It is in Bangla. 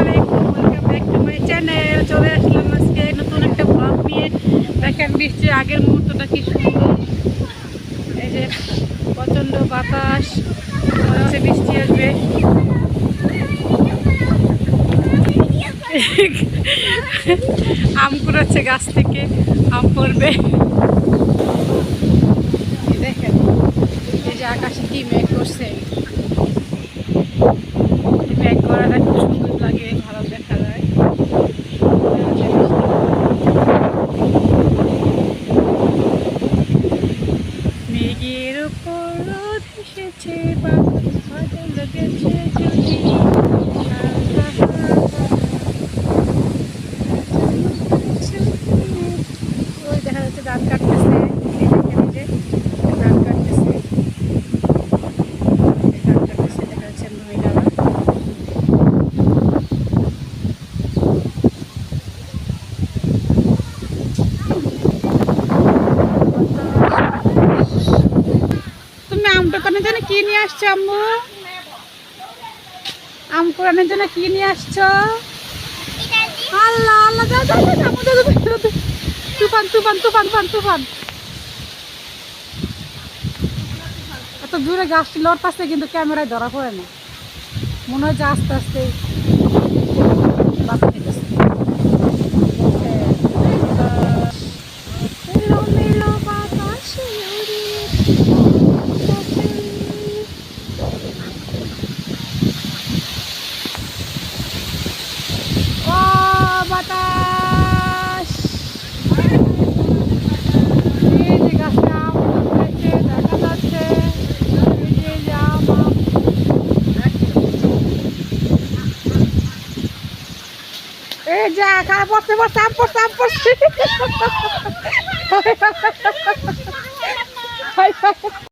আলাইকুম চ্যানেল চলে আসলাম আজকে নতুন একটা নিয়ে। দেখেন আগের এই যে প্রচণ্ড বাতাস। বৃষ্টি আসবে। আম কুড়াচ্ছে গাছ থেকে। আম পড়বে। দেখেন, এই যে আকাশে কি মেঘ করছে এই মেঘ করাটা খুব সুন্দর লাগে ভালো দেখা যায় মেঘের উপর রোদ এসেছে লেগেছে যদি। ওই দেখা যাচ্ছে ধান কাটতেছে এই দেখেন এই যে ধান কাটতেছে এই ধান কাটতেছে দেখা যাচ্ছে মহিলারা দোকানের জন্য কি নিয়ে আসছো আম্মু? আম কোরআনের জন্য কি নিয়ে আসছো? আল্লাহ আল্লাহ যা যা আম্মু যা। তুফান তুফান তুফান তুফান তুফান। এত দূরে গাছটি লড়তাছে কিন্তু ক্যামেরায় ধরা পড়ে না। মনে হয় যে আস্তে আস্তে বাঁচা নিতেছে এলোমেলো বাতাসে উড়িয়ে ও বাতাস এই যে গাছে আম হয়েছে দেখা যাচ্ছে এই যে এই যে আম আম। এই যা খারাপ পড়তে পড়তে আম পড়তে আম পড়ছে